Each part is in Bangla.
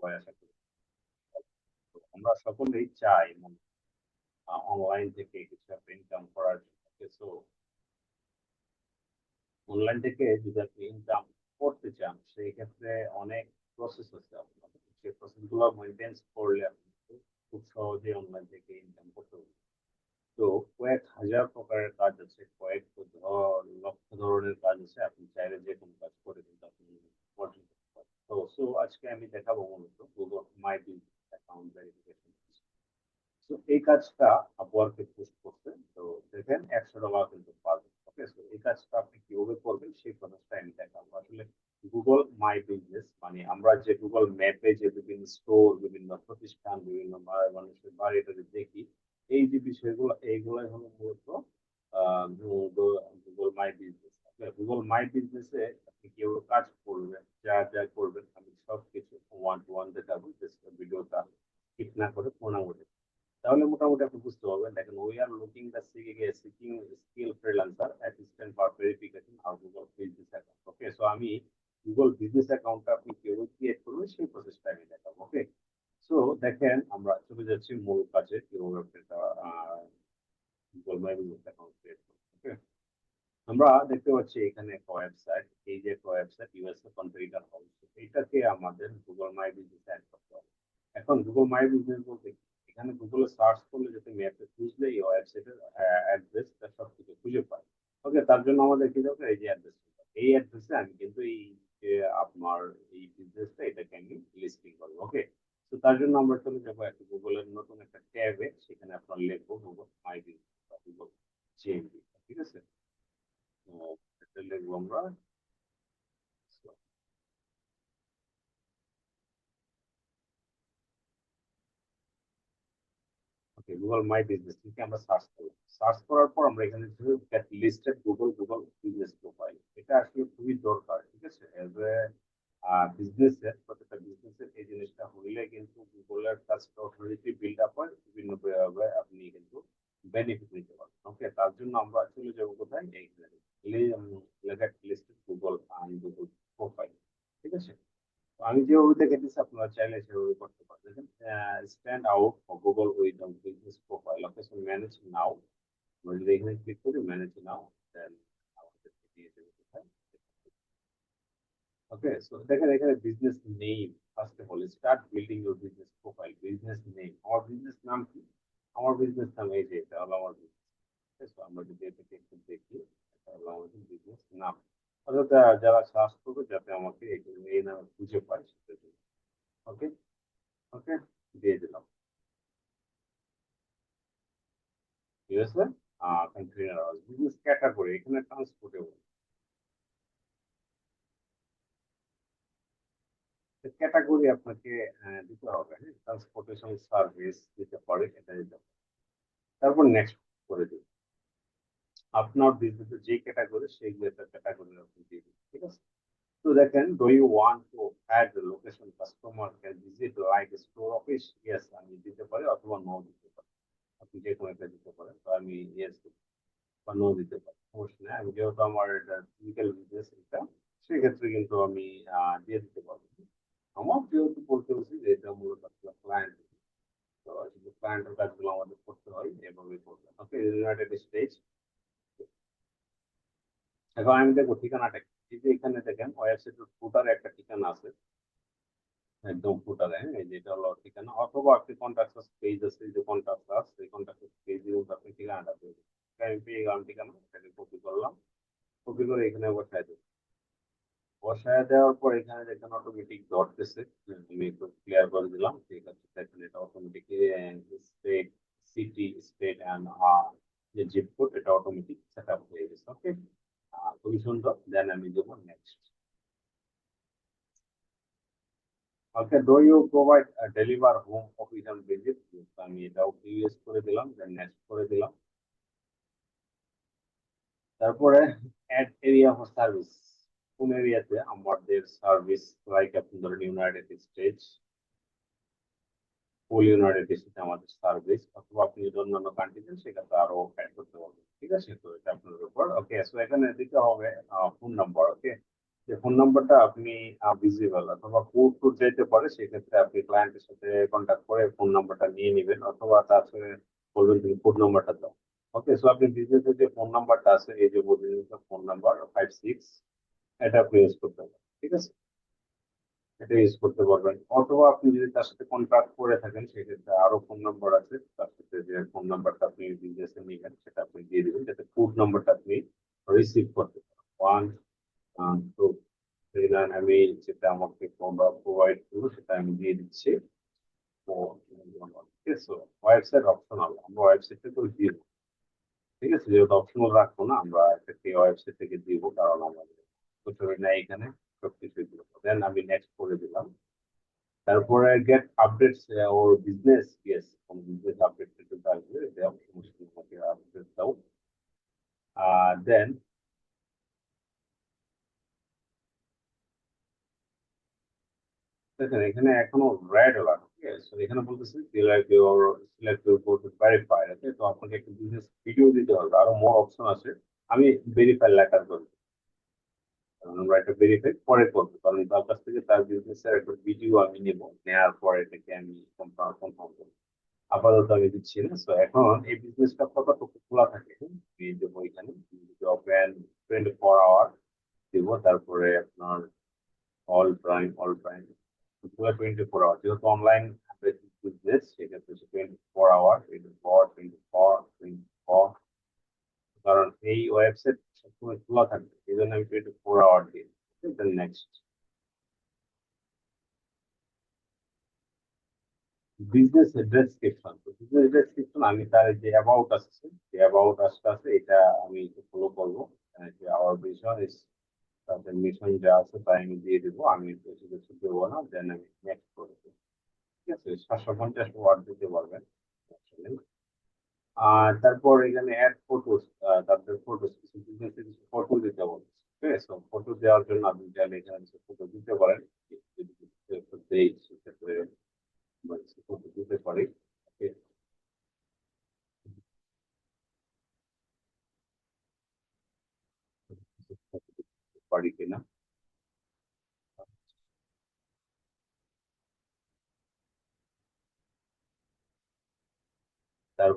সবাই আশা করি। আমরা সকলেই চাই অনলাইন থেকে কিছু একটা ইনকাম করার জন্য। অনলাইন থেকে যদি আপনি ইনকাম করতে চান, সেই ক্ষেত্রে অনেক প্রসেস আছে আপনার সেই প্রসেসগুলো মেনটেন করলে আপনি খুব সহজে অনলাইন থেকে ইনকাম করতে পারবেন। তো, কয়েক হাজার প্রকারের কাজ আছে, কয়েক লক্ষ ধরনের কাজ আছে। আপনি চাইলে যে কোনো কাজ করে কিন্তু আপনি সো আজকে আমি দেখাবো মূলত Google My Business account verification তো এই কাজটা আপওয়ার্কে পোস্ট করতে তো দেখেন একশো ডলার কিন্তু পাবেন ওকে সো এই কাজটা আপনি কীভাবে করবেন সেই প্রসেসটা আমি দেখাবো। আসলে গুগল মাই বিজনেস মানে আমরা যে গুগল ম্যাপে যে বিভিন্ন স্টোর বিভিন্ন প্রতিষ্ঠান, বিভিন্ন মানুষের বাড়িটা দেখি, এই যে বিষয়গুলো, এইগুলাই হলো মূলত Google My Business Google My বিজনেসে আপনি কীভাবে কাজ করবেন, যা যা করবেন, আমি সব কিছু ওয়ান টু ওয়ান দেখাবো ভিডিওটা ঠিক না করে পূর্ণাঙ্গ তাহলে মোটামুটি আপনি বুঝতে পারবেন। দেখেন we are looking the seeking skill freelancer assistant for verification R Google business account okay so আমি গুগল বিজনেস অ্যাকাউন্টটা আপনি কীভাবে ক্রিয়েট করবেন, সেই প্রসেসটা আমি দেখাবো ওকে সো দেখেন, আমরা চলে যাচ্ছি মূল কাজে, কীভাবে একটা Google My Business account create করব ওকে আমরা দেখতে পাচ্ছি এখানে একটা ওয়েবসাইট এই যে একটা ওয়েবসাইট ইউএসএ কন্ট্রিটার হাউস এইটাকে আমাদের গুগল মাই বিজনেস অ্যাড করতে হবে। এখন গুগল মাই বিজনেস বলতে এখানে গুগলে সার্চ করলে যাতে ম্যাপে খুঁজলে এই ওয়েবসাইটের অ্যাড্রেসটা সব কিছু খুঁজে পাই ওকে তার জন্য আমাদের কি দরকার? এই যে অ্যাড্রেস এই অ্যাড্রেসে আমি কিন্তু এই আপনার এই বিজনেসটা এটাকে আমি লিস্টিং করব ওকে তো তার জন্য আমরা চলে যাব একটা গুগলের নতুন একটা ট্যাবে সেখানে আপনার লিখব Google My Business Google GMB ঠিক আছে? তো, এটা লিখব আমরা ওকে গুগল মাই বিজনেস থেকে আমরা সার্চ করলাম। সার্চ করার পর আমরা এখানে listed Google Google business profile এটা আসলে খুবই দরকার, ঠিক আছে? এজ এ বিজনেসের প্রত্যেকটা বিজনেসের এই জিনিসটা হইলে কিন্তু গুগলের কাজটা অথরিটি বিল্ড আপ হয়, বিভিন্ন আপনি কিন্তু বেনিফিট নিতে পারবেন। ওকে তার জন্য আমরা চলে যাব কোথায়? এইখানে। লেখা লিস্টেড গুগল গুগল প্রোফাইল ঠিক আছে? আমি যেভাবে দেখে দিচ্ছি আপনারা চাইলে সেভাবে করতে পারেন stand out Google with business profile okay so manage now আমরা যদি এখানে ক্লিক করি ম্যানেজ নাও দেন আমাদেরকে দিয়ে দেবে কোথায় ওকে সো দেখেন এখানে business name first of all start building your business profile business name আমার বিজনেস নাম কি আমার বিজনেস নাম এই যে এটা হলো আমার বিজনেস আমরা যদি এটাকে একটু দেখি এটা হলো আমাদের বিজনেস নাম অর্থাৎ যারা সার্চ করবে, যাতে আমাকে এই নামে খুঁজে পায়, সেটা ওকে ওকে দিয়ে দিলাম। ঠিক আছে? কন্টেইনার হাউস বিজনেস ক্যাটাগরি এখানে ট্রান্সপোর্টেবল ক্যাটাগরি আপনাকে দিতে হবে ট্রান্সপোর্টেশন সার্ভিস দিতে পারে, এটা দিতে পারে তারপর নেক্সট করে দিন। আপনার বিজনেসের যে ক্যাটাগরি সেইগুলো ক্যাটাগরি আপনি দিয়ে দিন, ঠিক আছে? তো দেখেন do you want to add location customer can visit like store office yes আমি দিতে পারি অথবা নো দিতে পারি। আপনি যে কোনো একটা দিতে পারেন, তো আমি ইয়েস বা নো দিতে পারি। সমস্যা নেই আমি যেহেতু আমার এটা ফিজিক্যাল বিজনেস এটা, সেক্ষেত্রে কিন্তু আমি দিয়ে দিতে পারব। আমার যেহেতু বলতে হচ্ছে যে এটা মূলত ক্লায়েন্ট তো ক্লায়েন্টের কাজগুলো আমাদের করতে হয়, এভাবে করবেন ওকে ইউনাইটেড স্টেটস এখন আমি দেখব ঠিকানাটা এই যে এখানে দেখেন, ওয়েবসাইটের ফুটারে একটা ঠিকানা আছে। একদম ফুটারে হ্যাঁ এই যে এটা হলো ঠিকানা। অথবা আপনি কন্ট্যাক্ট পেজ আছে যে কন্ট্যাক্ট আছে এই কন্ট্যাক্ট পেজের মধ্যে আপনি ঠিকানাটা পেয়ে আমি পেয়ে গেলাম ঠিকানা, এটাকে কপি করলাম। কপি করে এখানে বসায় দেবো। বসায় দেওয়ার পর এখানে দেখেন অটোমেটিক ধরতেছে আমি একটু ক্লিয়ার করে দিলাম। ঠিক আছে, দেখেন এটা automatic state city state and যে জিপ কোড এটা অটোমেটিক সেট আপ হয়ে গেছে। ওকে খুবই সুন্দর দেন আমি দেবো next okay do you provide deliver home office and visit আমি এটাও ইউএস করে দিলাম দেন নেক্সট করে দিলাম। তারপরে অ্যাড এরিয়া ফর সার্ভিস কোন এরিয়াতে আমাদের সার্ভিস লাইক আপনি ধরেন ইউনাইটেড স্টেটস ফুল ইউনাইটেড স্টেটে আমাদের সার্ভিস অথবা আপনি যদি অন্যান্য কান্ট্রি দেন সেক্ষেত্রে আরও অ্যাড করতে পারবেন, ঠিক আছে? তো এটা আপনার উপর ওকে সো এখানে দিতে হবে ফোন নাম্বার ওকে যে ফোন নাম্বারটা আপনি ভিজিবল অথবা কোড টুড যেতে পারে, সেক্ষেত্রে আপনি ক্লায়েন্টের সাথে কন্ট্যাক্ট করে ফোন নাম্বারটা নিয়ে নেবেন অথবা তার সঙ্গে বলবেন তুমি কোড নাম্বারটা দাও ওকে সো আপনি বিজনেসের যে ফোন নাম্বারটা আছে, এই যে বিজনেসের ফোন নাম্বার ফাইভ সিক্স এটা আপনি ইউজ করতে পারেন, ঠিক আছে? এটা ইউজ করতে পারবেন। অথবা আপনি যদি তার সাথে কন্ট্যাক্ট করে থাকেন, সেক্ষেত্রে আরও ফোন নাম্বার আছে। তার সাথে যে ফোন নাম্বারটা আপনি বিজনেসে নিবেন, সেটা আপনি দিয়ে দিবেন, যাতে কোড নাম্বারটা আপনি রিসিভ করতে পারেন। ওয়ান তো সেখানে আমি যেটা আমাকে প্রোভাইড করব সেটা আমি দিয়ে দিচ্ছি। ওয়েবসাইট অপশনাল আমরা ওয়েবসাইটে তো দেবো ঠিক আছে, যেহেতু অপশনাল রাখব না, আমরা এটাকে ওয়েবসাইট থেকে দিব, কারণ আমাদের প্রচুর নাই এখানে। আমি তারপরে get updates or business update update দাও। দেন দেখেন, এখানে এখনও রেড অ্যালার্ট ঠিক আছে এখানে বলতেছে select your select your code verify okay তো আপনাকে একটা বিজনেস ভিডিও দিতে হবে। আরও মোর অপশন আছে। আমি ভেরিফাই লেখার করব আমরা একটা ভেরিফাই পরে করব। কারণ তার কাছ থেকে তার বিজনেসের একটা ভিডিও আমি নেব। নেওয়ার পরে এটাকে আমি কনফার্ম করব। আপাতত আমি দিচ্ছি না। সো এখন এই বিজনেসটা কতটুকু খোলা থাকে। এই যে এখানে ওপেন টোয়েন্টি ফোর আওয়ার দিব। তারপরে আপনার অল প্রাইম অল প্রাইম পুরো টোয়েন্টি ফোর আওয়ার যেহেতু অনলাইন বিজনেস সেক্ষেত্রে twenty four hour twenty four twenty four twenty four কারণ এই ওয়েবসাইট সবসময় খোলা থাকবে জন্য আমি টোয়েন্টি ফোর আওয়ার দিই then next business description business description আমি তার যে অ্যাবাউট আছে যে অ্যাবাউট আসটা আছে এটা আমি ফলো করব। যে আওয়ার ভিশন ইস তাদের মিশন যা আছে তাই আমি দিয়ে দেবো। আমি বেশি কিছু দেবো না দেন আমি নেক্সট করে দেবো ঠিক আছে? সাতশো পঞ্চাশ ওয়ার্ড দিতে পারবেন আর তারপর এখানে অ্যাড ফটোস তাদের ফটোস কিছু ফটো দিতে বলছে ঠিক আছে? ফটো দেওয়ার জন্য আপনি চাইলে এখানে কিছু ফটো দিতে পারেন। দেই সেক্ষেত্রে ফটো দিতে পারি পারি কিনা?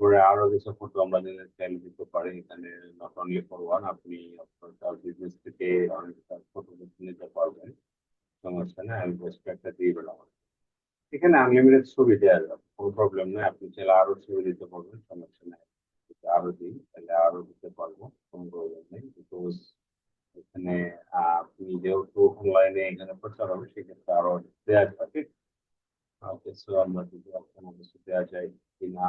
তারপরে আরও কিছু ফটো আমরা চাইলে দিতে পারি এখানে নট অনলি ফর ওয়ান আপনি আপনার বিজনেস থেকে অনেক ফটো নিতে পারবেন। সমস্যা নেই, আমি বেস্ট একটা দিয়ে দিলাম। এখানে আনলিমিটেড ছবি দেওয়া যাবে কোনো প্রবলেম নেই, আপনি চাইলে আরও ছবি দিতে পারবেন, সমস্যা নেই। আরও দিই তাহলে আরও দিতে পারব, কোনো প্রবলেম নেই। বিকজ এখানে আপনি যেহেতু অনলাইনে এখানে প্রচার হবে, সেক্ষেত্রে আরও দেওয়া যাবে ওকে সো আমরা যদি কোনো কিছু দেওয়া যায় কিনা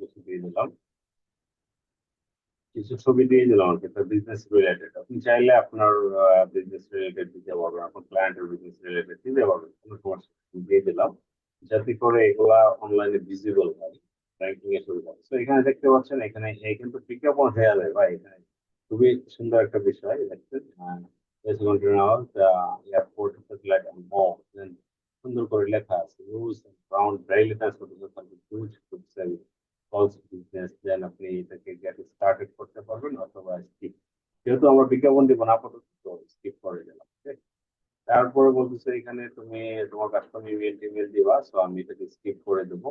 কিছু দিয়ে দিলাম কিছু ছবি দিয়ে দিলাম আর কি বিজনেস রিলেটেড আপনি চাইলে আপনার বিজনেস রিলেটেড দিতে পারবেন আপনার ক্লায়েন্টের বিজনেস রিলেটেড দিতে পারবেন কোনো সমস্যা নেই, দিয়ে দিলাম যাতে করে এগুলা অনলাইনে ভিজিবল হয় র্যাঙ্কিং এ শুরু হয় তো এখানে দেখতে পাচ্ছেন এখানে এই কিন্তু বিজ্ঞাপন হয়ে যায় ভাই এখানে খুবই সুন্দর একটা বিষয় দেখছেন Let's continue now. The airport satellite and more. Then সুন্দর করে লেখা আছে rules and ground daily transportation huge food service also business then আপনি এটাকে গেট স্টার্টেড করতে পারবেন অথবা স্কিপ যেহেতু আমরা বিজ্ঞাপন দিব না আপাতত স্কিপ করে দিলাম ঠিক তারপরে বলতেছে এখানে তুমি তোমার কাস্টমার ইমেল টিমেল দিবা সো আমি এটাকে স্কিপ করে দেবো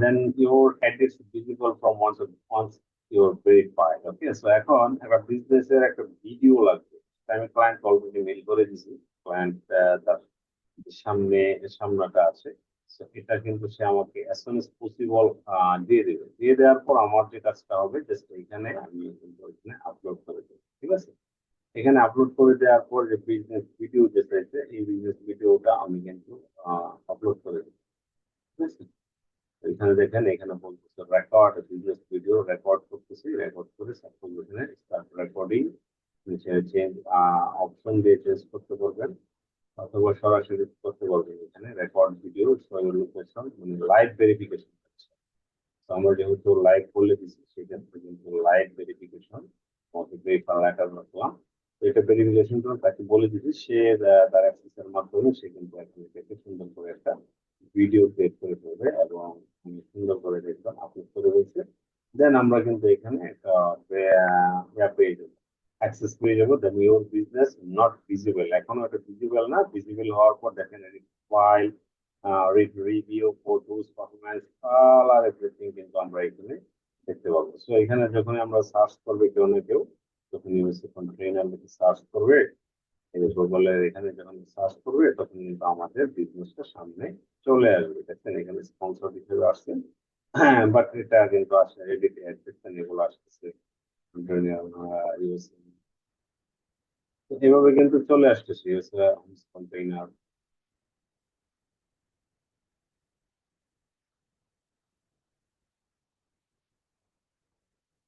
then your address visible from once once your verified okay so এখন একটা বিজনেসের একটা ভিডিও লাগবে আমি ক্লায়েন্ট অলরেডি মেল করে দিছি ক্লায়েন্ট তার সামনে সামনাটা আছে। এটা কিন্তু সে আমাকে অ্যাজ সুন এস পসিবল দিয়ে দেবে। দিয়ে দেওয়ার পর আমার যে কাজটা হবে জাস্ট এখানে আমি কিন্তু এখানে আপলোড করে দেবো, ঠিক আছে? এখানে আপলোড করে দেওয়ার পর যে বিজনেস ভিডিও যে রয়েছে, এই বিজনেস ভিডিওটা আমি কিন্তু আপলোড করে দেবো, ঠিক আছে? এখানে দেখেন, এখানে বলতেছে রেকর্ড বিজনেস ভিডিও রেকর্ড করতেছি রেকর্ড করে সাপোজ এখানে স্টার্ট রেকর্ডিং চেঞ্জ অপশন দিয়ে চেঞ্জ করতে পারবেন। অথবা সরাসরি করতে পারবেন এখানে রেকর্ড ভিডিও লোকেশন মানে লাইভ ভেরিফিকেশন তো আমরা যেহেতু লাইভ বলে দিচ্ছি সেক্ষেত্রে কিন্তু লাইভ ভেরিফিকেশন এটা ভেরিফিকেশন করে তাকে বলে দিচ্ছি সে তার অ্যাক্সেসের মাধ্যমে সে কিন্তু এখন এটাকে সুন্দর করে একটা ভিডিও ক্রিয়েট করে ফেলবে এবং আমি সুন্দর করে দেখবেন আপলোড করে দিয়েছে। দেন আমরা কিন্তু এখানে একটা পেয়ে যাব অ্যাক্সেস পেয়ে যাব। Then your business not visible এখনও এটা ভিজিবল না ভিজিবল হওয়ার পর দেখেন file review photos performance colour everything কিন্তু আমরা এখানে দেখতে পাবো। সো এখানে যখন আমরা সার্চ করবে কেউ না কেউ, যখন ইউএসএ ট্রেনার লিখে সার্চ করবে গুগলের এখানে যখন সার্চ করবে, তখন কিন্তু আমাদের বিজনেসটা সামনে চলে আসবে। দেখছেন এখানে স্পন্সর হিসেবে আসছে। বাট এটা কিন্তু আসে এডিট দেখছেন এগুলো আসতেছে। ইউএসএ এভাবে কিন্তু চলে আসতেছে কন্টেইনার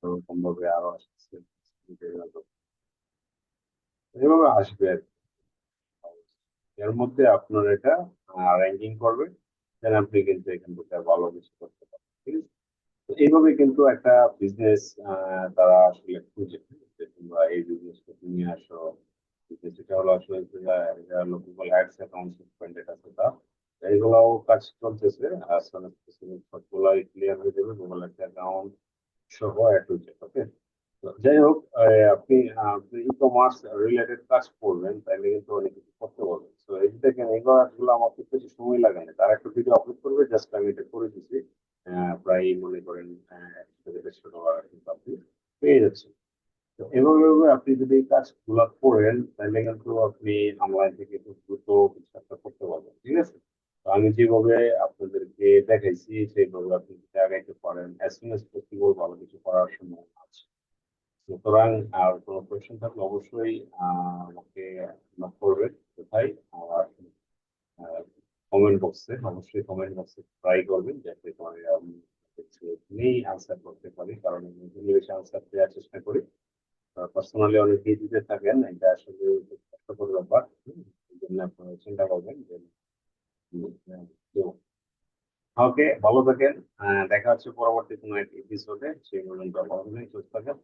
ওরকম আরও আসতেছে, এভাবে আসবে আর। এর মধ্যে আপনার এটা র্যাঙ্কিং করবে দেন আপনি কিন্তু এখান থেকে ভালো কিছু করতে পারবেন, ঠিক আছে? এইভাবে কিন্তু একটা বিজনেস তারা আসলে খুঁজে তোমরা এই বিজনেসটা নিয়ে আসো। এটা হলো আসলে গুগল অ্যাডস অ্যাকাউন্ট সাসপেন্ডেড আছে তা এইগুলাও কাজ চলতেছে আর সবগুলাই ক্লিয়ার হয়ে যাবে গুগল অ্যাকাউন্ট সহ এ টু জেড ওকে যাই হোক আপনি ই কমার্স রিলেটেড কাজ করবেন তাহলে কিন্তু অনেক কিছু করতে পারবেন তো এই দেখেন এই কাজগুলো আমার খুব বেশি সময় লাগে না তারা একটা ভিডিও আপলোড করবে জাস্ট আমি এটা করে আহ, প্রায় মনে করেন একশো দেড়শো ডলার কিন্তু আপনি পেয়ে যাচ্ছেন এভাবে আপনি যদি এই কাজগুলো করেন, তাহলে কিন্তু আপনি অনলাইন থেকে খুব দ্রুত কিছু একটা করতে পারবেন, ঠিক আছে? তো আমি যেভাবে আপনাদেরকে দেখাইছি, সেইভাবে আপনি যদি আগাইতে পারেন অ্যাজ সুন অ্যাজ পসিবল ভালো কিছু করার সম্ভাবনা আছে। সুতরাং আর কোনো কোয়েশ্চেন থাকলে অবশ্যই আমাকে নক করবেন, কোথায়? আর কমেন্ট বক্সে অবশ্যই কমেন্ট বক্সে ট্রাই করবেন, যাতে করে আমি নেই আনসার করতে পারি, কারণ আমি বেশি আনসার দেওয়ার চেষ্টা করি। পার্সোনালি অনেক দিতে থাকেন, এটা আসলে কষ্টকর ব্যাপার। এই জন্য আপনারা চিন্তা করবেন যে ওকে, ভালো থাকেন। দেখা হচ্ছে পরবর্তী কোনো এপিসোডে সেই পর্যন্ত ভালো থাকেন, সুস্থ থাকেন।